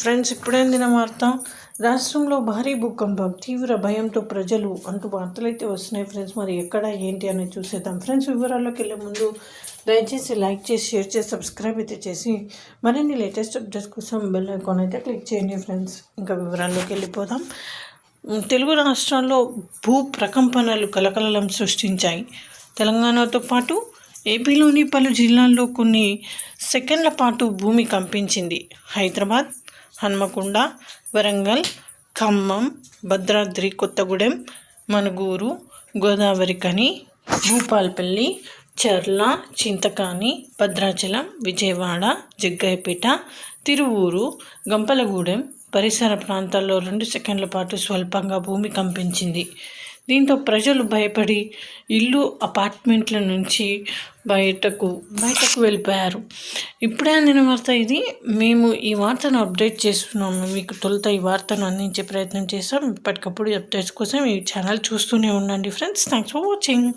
Friends ఇప్పుడేందిన వార్త రాష్ట్రంలో భారీ భూకంపం తీవ్ర భయంతో ప్రజలు అంటూ వార్తలు అయితే వస్తున్నాయి ఫ్రెండ్స్. మరి ఎక్కడ ఏంటి అనేది చూసేద్దాం. ఫ్రెండ్స్ వివరాల్లోకి వెళ్ళే ముందు దయచేసి లైక్ చేసి షేర్ చేసి సబ్స్క్రైబ్ అయితే చేసి మరిన్ని లేటెస్ట్ అప్డేట్స్ కోసం బెల్ ఐకాన్ అయితే క్లిక్ చేయండి ఫ్రెండ్స్. ఇంకా వివరాల్లోకి వెళ్ళిపోదాం. తెలుగు రాష్ట్రాల్లో భూ ప్రకంపనలు కలకలలం సృష్టించాయి. తెలంగాణతో పాటు ఏపీలోని పలు జిల్లాల్లో కొన్ని సెకండ్ల పాటు భూమి కంపించింది. హైదరాబాద్ హన్మకొండ వరంగల్ ఖమ్మం భద్రాద్రి కొత్తగూడెం మనుగూరు గోదావరి కని భూపాల్పల్లి చర్ల చింతకాని భద్రాచలం విజయవాడ జగ్గయ్యపేట తిరువూరు గంపలగూడెం పరిసర ప్రాంతాల్లో రెండు సెకండ్ల పాటు స్వల్పంగా భూమి కంపించింది. దీంతో ప్రజలు భయపడి ఇల్లు అపార్ట్మెంట్ల నుంచి బయటకు బయటకు వెళ్ళిపోయారు. ఇప్పుడే అందిన వార్త ఇది. మేము ఈ వార్తను అప్డేట్ చేస్తున్నాము. మీకు తొలుత ఈ వార్తను అందించే ప్రయత్నం చేస్తాం ఇప్పటికప్పుడు అప్డేట్స్ కోసం ఈ ఛానల్ చూస్తూనే ఉండండి ఫ్రెండ్స్. Thanks for watching.